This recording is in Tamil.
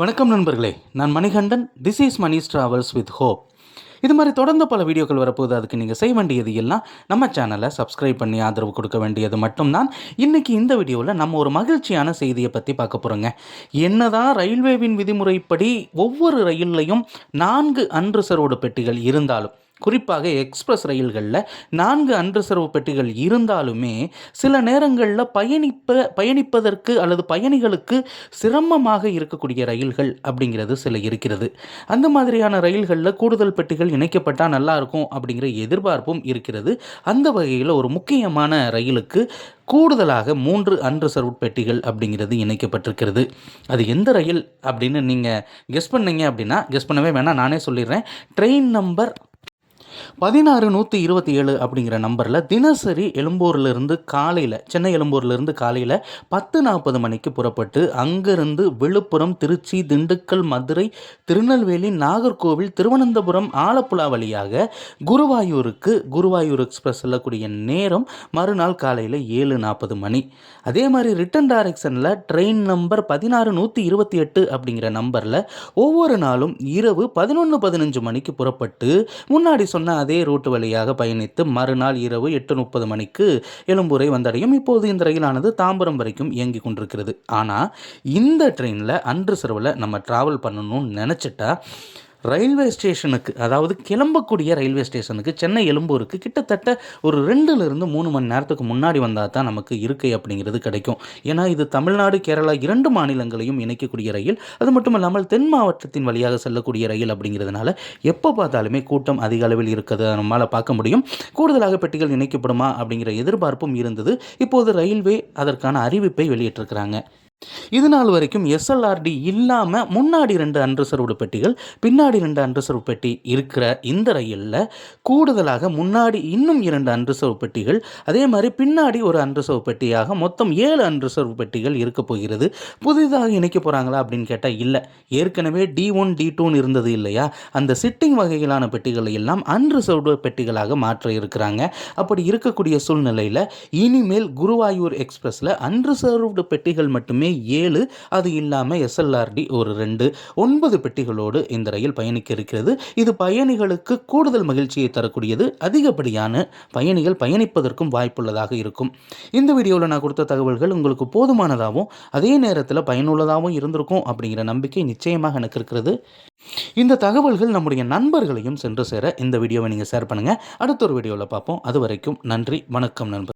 வணக்கம் நண்பர்களே நான் Manikandan. This is Mani's travels with hope இது மாதிரி தொடர்ந்து பல வீடியோக்கள் வரப்போகுது. அதுக்கு நீங்கள் செய்ய வேண்டியது எல்லாம் நம்ம சேனலை சப்ஸ்கிரைப் பண்ணி ஆதரவு கொடுக்க வேண்டியது மட்டும்தான். இன்றைக்கி இந்த வீடியோவில் நம்ம ஒரு மகிழ்ச்சியான செய்தியை பற்றி பார்க்க போகிறோங்க என்னதான் ரயில்வேவின் விதிமுறைப்படி ஒவ்வொரு ரயில்லையும் நான்கு அன்ரிசர்வ்டு பெட்டிகள் இருந்தாலும் குறிப்பாக எக்ஸ்பிரஸ் ரயில்களில் நான்கு அன்ரிசர்வ் பெட்டிகள் இருந்தாலுமே சில நேரங்களில் பயணிப்ப பயணிப்பதற்கு அல்லது பயணிகளுக்கு சிரமமாக இருக்கக்கூடிய ரயில்கள் அப்படிங்கிறது சில இருக்கிறது. அந்த மாதிரியான ரயில்களில் கூடுதல் பெட்டிகள் இணைக்கப்பட்டால் நல்லாயிருக்கும் அப்படிங்கிற எதிர்பார்ப்பும் இருக்கிறது. அந்த வகையில் ஒரு முக்கியமான ரயிலுக்கு கூடுதலாக மூன்று அன்ரிசர்வ் பெட்டிகள் அப்படிங்கிறது இணைக்கப்பட்டிருக்கிறது. அது எந்த ரயில் அப்படின்னு நீங்கள் கெஸ் பண்ணீங்க அப்படின்னா கெஸ் பண்ணவே வேணாம் நானே சொல்லிடுறேன். ட்ரெயின் நம்பர் பதினாறு நூற்றி இருபத்தி ஏழு அப்படிங்கிற நம்பரில் தினசரி எழும்பூர்லேருந்து காலையில் சென்னை எழும்பூர்லேருந்து காலையில் பத்து நாற்பது மணிக்கு புறப்பட்டு அங்கேருந்து விழுப்புரம் திருச்சி திண்டுக்கல் மதுரை திருநெல்வேலி நாகர்கோவில் திருவனந்தபுரம் ஆலப்புழா வழியாக குருவாயூருக்கு குருவாயூர் எக்ஸ்பிரஸ் செல்லக்கூடிய நேரம் மறுநாள் காலையில் ஏழு நாற்பது மணி. அதே மாதிரி ரிட்டன் டைரக்ஷனில் ட்ரெயின் நம்பர் பதினாறு நூற்றி இருபத்தி எட்டு அப்படிங்கிற நம்பரில் ஒவ்வொரு நாளும் இரவு பதினொன்று பதினஞ்சு மணிக்கு புறப்பட்டு முன்னாடி சொன்ன அதே ரூட் வழியாக பயணித்து மறுநாள் இரவு எட்டு முப்பது மணிக்கு எழும்பூரை வந்தடையும். இப்போது இந்த ரயிலானது தாம்பரம் வரைக்கும் இயங்கி கொண்டிருக்கிறது. ஆனால் இந்த ட்ரெயினில் அன்று செலவில் நம்ம ட்ராவல் பண்ணணும்னு நினச்சிட்டா ரயில்வே ஸ்டேஷனுக்கு அதாவது கிளம்பக்கூடிய ரயில்வே ஸ்டேஷனுக்கு சென்னை எழும்பூருக்கு கிட்டத்தட்ட ஒரு ரெண்டுலேருந்து மூணு மணி நேரத்துக்கு முன்னாடி வந்தால் தான் நமக்கு இருக்கை அப்படிங்கிறது கிடைக்கும். ஏன்னா இது தமிழ்நாடு கேரளா இரண்டு மாநிலங்களையும் இணைக்கக்கூடிய ரயில். அது மட்டும் இல்லாமல் தென் மாவட்டத்தின் வழியாக செல்லக்கூடிய ரயில் அப்படிங்கிறதுனால எப்போ பார்த்தாலுமே கூட்டம் அதிக அளவில் இருக்கிறத நம்மளால் பார்க்க முடியும். கூடுதலாக பெட்டிகள் இணைக்கப்படுமா அப்படிங்கிற எதிர்பார்ப்பும் இருந்தது. இப்போது ரயில்வே அதற்கான அறிவிப்பை வெளியிட்டிருக்கிறாங்க. இது நாள் வரைக்கும் எஸ்எல்ஆர்டி இல்லாமல் முன்னாடி ரெண்டு அன்ரிசர்வ்டு பெட்டிகள் பின்னாடி ரெண்டு அன்ரிசர்வ் பெட்டி இருக்கிற இந்த ரயிலில் கூடுதலாக முன்னாடி இன்னும் இரண்டு அன்ரிசர்வ் பெட்டிகள் அதே மாதிரி பின்னாடி ஒரு அன்ரிசர்வ் பெட்டியாக மொத்தம் ஏழு அன்ரிசர்வ் பெட்டிகள் இருக்க போகிறது. புதிதாக இணைக்க போகிறாங்களா அப்படின்னு கேட்டால் இல்லை. ஏற்கனவே டி ஒன் டி டூன்னு இருந்தது இல்லையா? அந்த சிட்டிங் வகையிலான பெட்டிகளை எல்லாம் அன்ரிசர்வ்டு பெட்டிகளாக மாற்ற இருக்கிறாங்க. அப்படி இருக்கக்கூடிய சூழ்நிலையில் இனிமேல் குருவாயூர் எக்ஸ்பிரஸில் அன்ரிசர்வ்டு பெட்டிகள் மட்டுமே ஏழு அது இல்லாமல் எஸ்எல்ஆர்டி ஒரு ரெண்டு. ஒன்பது பெட்டிகளோடு இந்த ரயில் பயணிக்க இருக்கிறது. இது பயணிகளுக்கு கூடுதல் மகிழ்ச்சியை தரக்கூடியது. அதிகப்படியான பயணிகள் பயணிப்பதற்கும் வாய்ப்புள்ளதாக இருக்கும். இந்த வீடியோவில் நான் கொடுத்த தகவல்கள் உங்களுக்கு போதுமானதாகவும் அதே நேரத்தில் பயனுள்ளதாகவும் இருந்திருக்கும் அப்படிங்கிற நம்பிக்கை நிச்சயமாக எனக்கு இருக்கிறது. இந்த தகவல்கள் நம்முடைய நண்பர்களையும் சென்று சேர இந்த வீடியோவை நீங்கள் ஷேர் பண்ணுங்கள் அடுத்த ஒரு வீடியோவில் பார்ப்போம். அது வரைக்கும் நன்றி வணக்கம் நண்பர்